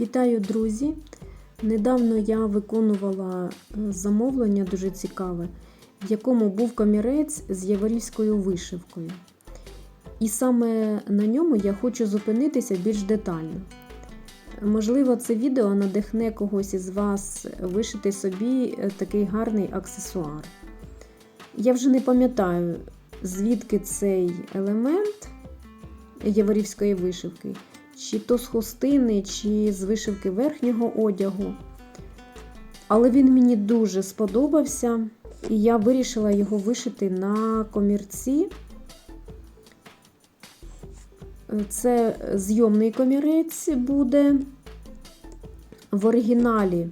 Вітаю, друзі! Недавно я виконувала е, замовлення дуже цікаве, в якому був комірець з яворівською вишивкою. І саме на ньому я хочу зупинитися більш детально. Можливо, це відео надихне когось із вас вишити собі е, такий гарний аксесуар. Я вже не пам'ятаю, звідки цей елемент яворівської вишивки, чи то з хустини, чи з вишивки верхнього одягу. Але він мені дуже сподобався, і я вирішила його вишити на комірці. Це зйомний комірець буде. В оригіналі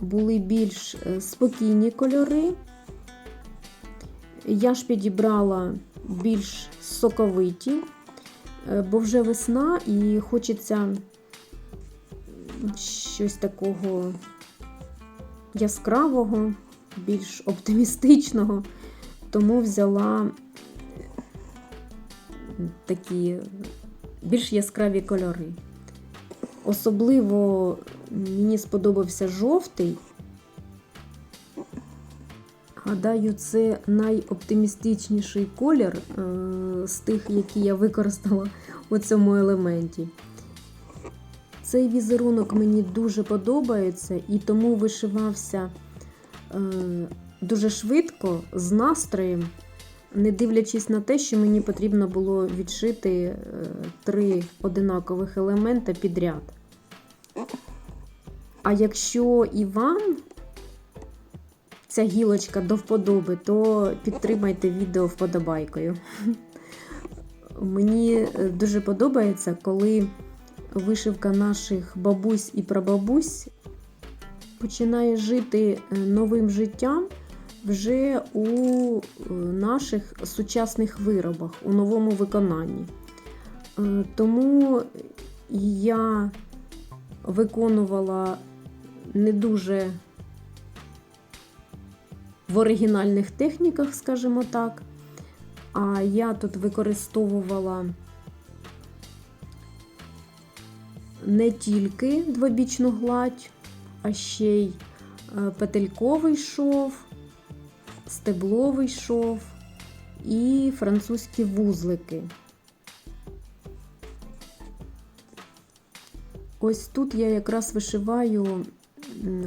були більш е, спокійні кольори. Я ж підібрала більш соковиті, бо вже весна і хочеться щось такого яскравого, більш оптимістичного, тому взяла такі більш яскраві кольори. Особливо мені сподобався жовтий. Гадаю, це найоптимістичніший колір е, з тих, які я використала у цьому елементі. Цей візерунок мені дуже подобається і тому вишивався е, дуже швидко, з настроєм, не дивлячись на те, що мені потрібно було відшити е, три одинакових елемента підряд. А якщо і вам ця гілочка до вподоби, то підтримайте відео вподобайкою. Мені дуже подобається, коли вишивка наших бабусь і прабабусь починає жити новим життям вже у наших сучасних виробах, у новому виконанні. Тому я виконувала не дуже в оригінальних техніках, скажімо так. А я тут використовувала не тільки двобічну гладь, а ще й петельковий шов, стебловий шов і французькі вузлики. Ось тут я якраз вишиваю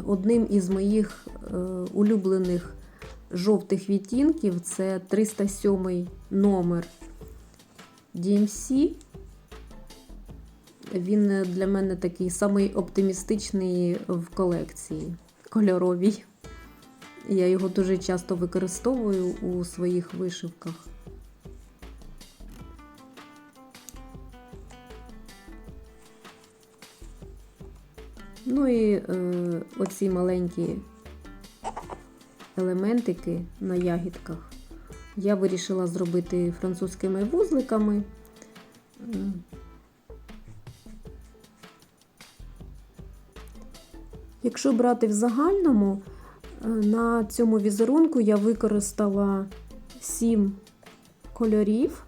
одним із моїх улюблених жовтих відтінків це 307 номер DMC. Він для мене такий самий оптимістичний в колекції кольоровій. Я його дуже часто використовую у своїх вишивках. Ну і е, оці маленькі елементики на ягідках я вирішила зробити французькими вузликами. Якщо брати в загальному, на цьому візерунку я використала 7 кольорів.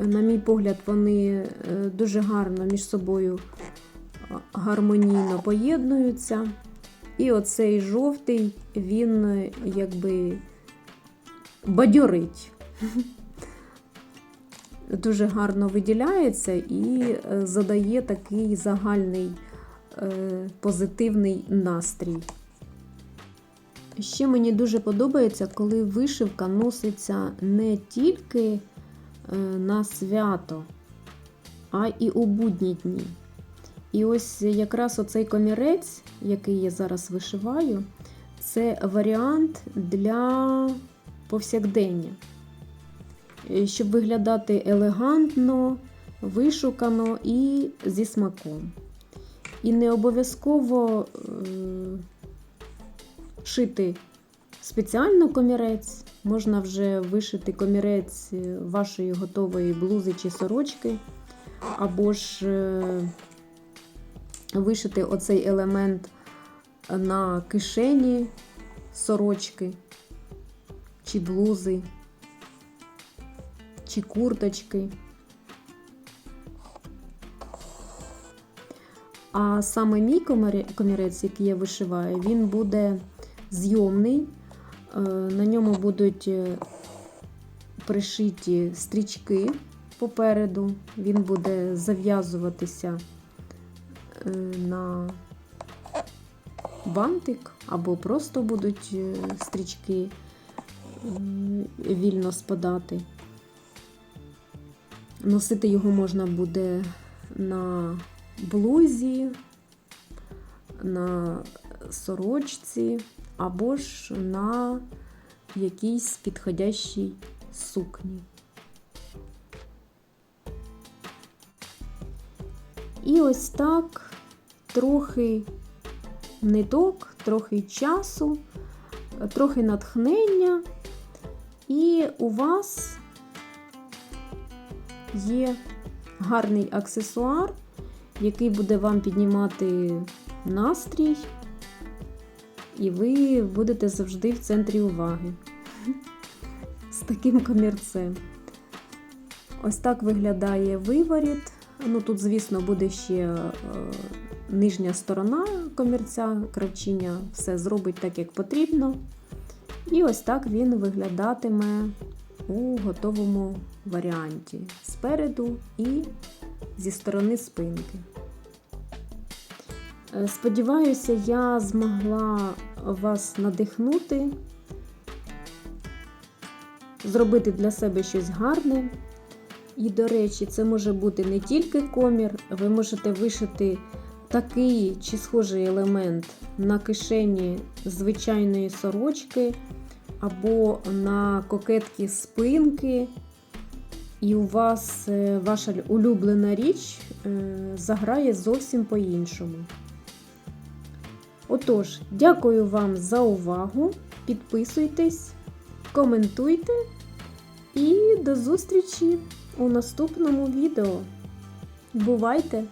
На мій погляд, вони дуже гарно між собою гармонійно поєднуються. І оцей жовтий, він якби бадьорить. Дуже гарно виділяється і задає такий загальний позитивний настрій. Ще мені дуже подобається, коли вишивка носиться не тільки на свято, а і у будні дні. І ось якраз оцей комірець, який я зараз вишиваю, це варіант для повсякдення. Щоб виглядати елегантно, вишукано і зі смаком. І не обов'язково шити спеціально комірець, можна вже вишити комірець вашої готової блузи чи сорочки, або ж вишити оцей елемент на кишені сорочки, чи блузи, чи курточки. А саме мій комірець, який я вишиваю, він буде зйомний. Е, На ньому будуть е, пришиті стрічки попереду. Він буде зав'язуватися на бантик, або просто будуть е, стрічки вільно спадати. Носити його можна буде на блузі, на сорочці або ж на якійсь підходящій сукні. І ось так трохи ниток, трохи часу, трохи натхнення, і у вас є гарний аксесуар, який буде вам піднімати настрій, і ви будете завжди в центрі уваги з таким комірцем. Ось так виглядає виворіт. Ну тут, звісно, буде ще е, нижня сторона комірця, кравчиня все зробить так, як потрібно. І ось так він виглядатиме у готовому варіанті спереду і зі сторони спинки. Е, Сподіваюся, я змогла вас надихнути, зробити для себе щось гарне. І, до речі, це може бути не тільки комір, ви можете вишити такий чи схожий елемент на кишені звичайної сорочки або на кокетки спинки, і у вас е, ваша улюблена річ е, заграє зовсім по-іншому. Отож, дякую вам за увагу. Підписуйтесь, коментуйте і до зустрічі у наступному відео. Бувайте!